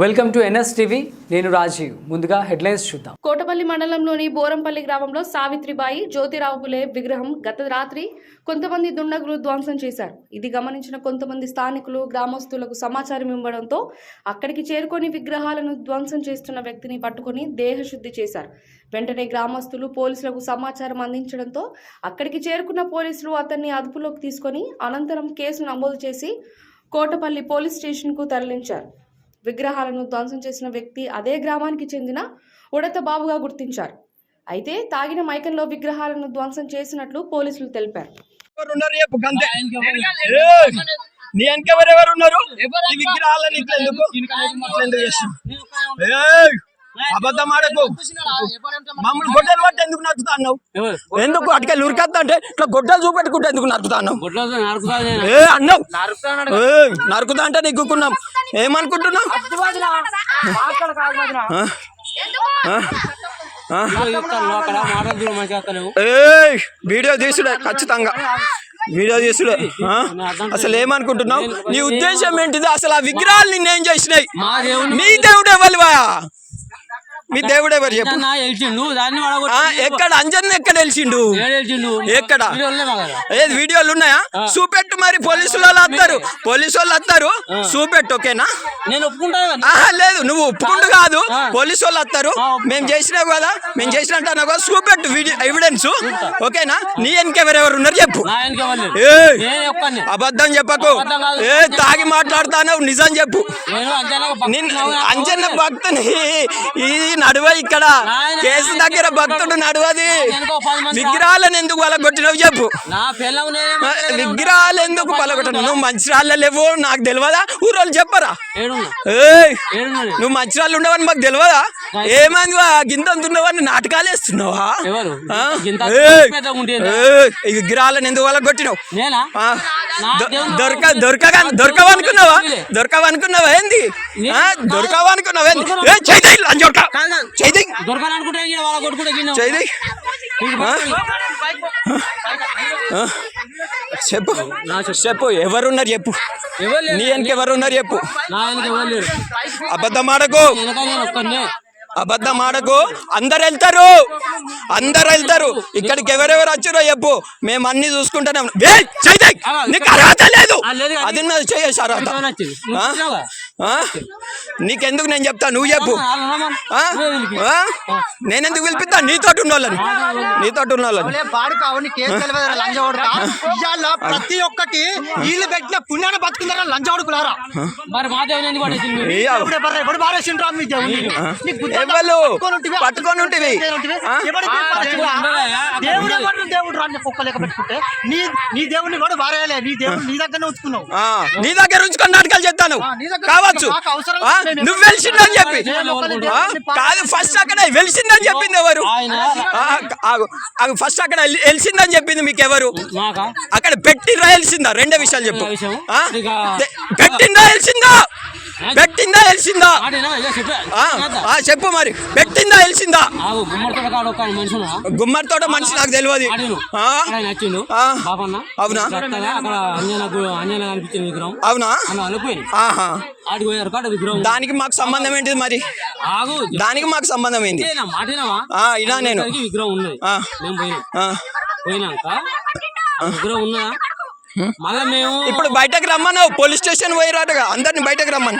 Welcome to NS TV. నేను రాజీవ్. ముందుగా headlines చూద్దాం. కోటపల్లి మండలంలోని బోరంపల్లి గ్రామంలో సావిత్రిబాయి జ్యోతిరావు పులే విగ్రహం గత రాత్రి కొంతమంది దుండగులు ధ్వంసం చేశారు. ఇది గమనించిన కొంతమంది స్థానికులు గ్రామస్తులకు సమాచారం ఇవ్వడంతో అక్కడికి చేరుకొని విగ్రహాలను ధ్వంసం చేస్తున్న వ్యక్తిని పట్టుకొని దేహశుద్ధి చేశారు. వెంటనే గ్రామస్తులు పోలీసులకు సమాచారం అందించడంతో అక్కడికి చేరుకున్న పోలీసులు అతన్ని అదుపులోకి తీసుకొని అనంతరం కేసు నమోదు చేసి కోటపల్లి పోలీస్ స్టేషన్కు తరలించారు. విగ్రహాలను ధ్వంసం చేసిన వ్యక్తి అదే గ్రామానికి చెందిన ఉడత బాబుగా గుర్తించారు. అయితే తాగిన మైకంలో విగ్రహాలను ధ్వంసం చేసినట్లు పోలీసులు తెలిపారు. ఎవరున్నారు? చెప్పు గంతే. ఏయ్! నీ వెనకెవరెవరు ఉన్నారు ఈ విగ్రహాలని ఇట్లా ఎందుకు? అబద్ధం ఆడకు. మమ్మల్ని గొడ్డలు పట్టి ఎందుకు నరుకుతా అన్నావు ఎందుకు అటుకెళ్ళి ఉరికత్తా అంటే ఇట్లా గొడ్డలు చూపెట్టుకుంటే ఎందుకు నరుకుతా అన్నావు? ఏ అన్నావు! నరుకుతా అంటే నీకున్నాం ఏమనుకుంటున్నావు? వీడియో తీసుడే ఖచ్చితంగా. వీడియో తీసుడే? అసలు ఏమనుకుంటున్నావు? నీ ఉద్దేశం ఏంటిది? అసలు ఆ విగ్రహాలు నిన్నేం చేసినాయి? మీ దేవుడు ఎవరివా మీ దేవుడు ఎవరు చెప్పు? దాన్ని ఎక్కడ? అంజన్ ఎక్కడ వెలిసిండు వెళ్చిండు ఎక్కడ? ఏది వీడియోలు ఉన్నాయా? చూపెట్టు మరి పోలీసు వాళ్ళు వస్తారు. పోలీసు వాళ్ళు వస్తారు. చూపెట్టు ఓకేనా? నేను ఒప్పుకుంటాను లేదు నువ్వు ఒప్పుకుంటు కాదు. పోలీసు వాళ్ళు వస్తారు. మేము చేసినావు కదా మేము చేసినట్టు అన్నావు కదా చూపెట్టు వీడియో ఎవిడెన్స్ ఓకేనా? నీ ఉన్నారు చెప్పు. వెనక ఏయ్! నేను ఒక్కడిని అబద్ధం చెప్పకు. ఏ తాగి మాట్లాడుతాను నిజం చెప్పు. అంజన్న భక్తుని ఈ నడువ ఇక్కడ. కేసు దగ్గర భక్తుడు నడువది. విగ్రహాలను ఎందుకు పలగొట్టినవు చెప్పు. విగ్రహాలు ఎందుకు పలగొట్టినావు నువ్వు మంచిరాళ్ళ లేవు నాకు తెలియదా ఊరోళ్ళు చెప్పరా. నువ్వు మంచిరాళ్ళు ఉండవని మాకు తెలియదా ఏమైంది? గింత ఉన్నవని నాటకాలు వేస్తున్నావా? విగ్రహాలను ఎందుకు వాళ్ళ దొరక దొరకగా దొరకవనుకున్నావా? దొరకవనుకున్నావా ఏంది? దొరకవనుకున్నావా ఏంది? ఏ దొరకాలనుకుంటే వాళ్ళ కొట్టుకుంటే గిన్నె చైతై చెప్పు. చెప్పు. ఎవరున్నారు చెప్పు. నీ వెనక ఎవరున్నారు చెప్పు. అబద్ధం ఆడకు. అబద్ధం ఆడకు. అందరు వెళ్తారు అందరు వెళ్తారు ఇక్కడికి ఎవరెవరు వచ్చారో చెప్పు. మేము అన్ని. నీకు అర్హత లేదు. అది చేయేసి అర్హత నీకెందుకు నేను చెప్తా? నువ్వు చెప్పు? నేనెందుకు పిలిపిస్తా? నీతోటి ఉన్న వాళ్ళని నీతోటి ఉన్న వాళ్ళని ప్రతి ఒక్కటి వీళ్ళు పెట్టిన పుణ్యాన్ని బతుకుందరా లంచవాడుకులారా మరి మా దేవుని ఎందుకు పడేసింది మీరు? ఏ అవ- ఎప్పుడే బర్రె, ఎప్పుడు బారేసిండ్రా మీ దేవుని? నీకు బుద్ధి ఉందా? ఎవరు? పట్టుకొని ఉంటివి, పట్టుకొని ఉంటివి. పట్టుకొని ఉంటివి. ఆ? ఎవడు దేవుడు పట్టుకొని బారేసిండ్రా? ఉండవా? దేవుడు ఎవడు దేవుడు రా? కుక్క లెక్క పెట్టుకుంటే నీ నీ దేవుడిని కూడా బారేయలే నీ దేవుడు నీ దగ్గరనే ఉంచుకున్నావు. నీ దగ్గర ఉంచుకొని నాటకాలు చెప్తాను దగ్గర కావచ్చు. అవసరం నువ్వు వెలిసిందని చెప్పి. కాదు ఫస్ట్ అక్కడ వెలిసిందని చెప్పింది ఎవరు? ఫస్ట్ అక్కడ వెల్- వెలిసిందని చెప్పింది మీకు? ఎవరు అక్కడ పెట్టిండ్రా వెలిసిందా? రెండే విషయాలు చెప్పు. పెట్టిందా వెలిసిందా? పెట్టిందా ఇక చెప్పే. ఆ, ఆ, చెప్పు మరి. పెట్టిందా గుమ్మడితో కాడు ఒక మనిషి ఉన్నా నాకు తెలియదు. అవునా? అవునా? దానికి మాకు సంబంధం ఏంటిది మరి? దానికి మాకు సంబంధం ఏంటి ఇనా నేను. విగ్రహం ఉన్నది. పోయినాక విగ్రహం ఉన్నదా? మళ్ళా మేము ఇప్పుడు బయటకు రమ్మన్నావు పోలీస్ స్టేషన్ పోయిరాటగా. అందరిని బయటకు రమ్మని.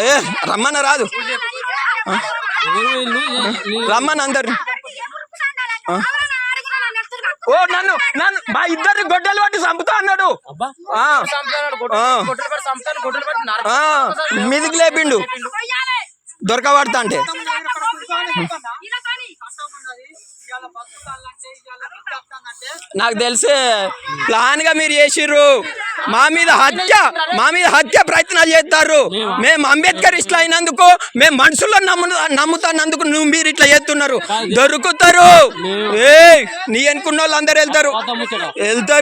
ఏ రమ్మన్న రాదు. ఎవరు పోయిల్లు నీ- రమ్మని అందరిని. ఓ నన్ను నన్ను మా ఇద్దరిని గొడ్డలు పట్టి చంపుతా అన్నాడు. మీదికి లేపిండు. దొరకబడతా అంటే. నాకు తెలిసే ప్లాన్గా మీరు చేసిర్రు. మా మీద హత్య మా మీద హత్య ప్రయత్నాలు చేస్తారు. మేము అంబేద్కర్ ఇట్లా అయినందుకు మేము మనుషులను నమ్ము నమ్ముతానందుకు నువ్వు మీరు ఇట్లా చేస్తున్నారు. దొరుకుతారు. ఏ నీ అనుకున్న వాళ్ళు అందరు వెళ్తారు. వెళ్తారు.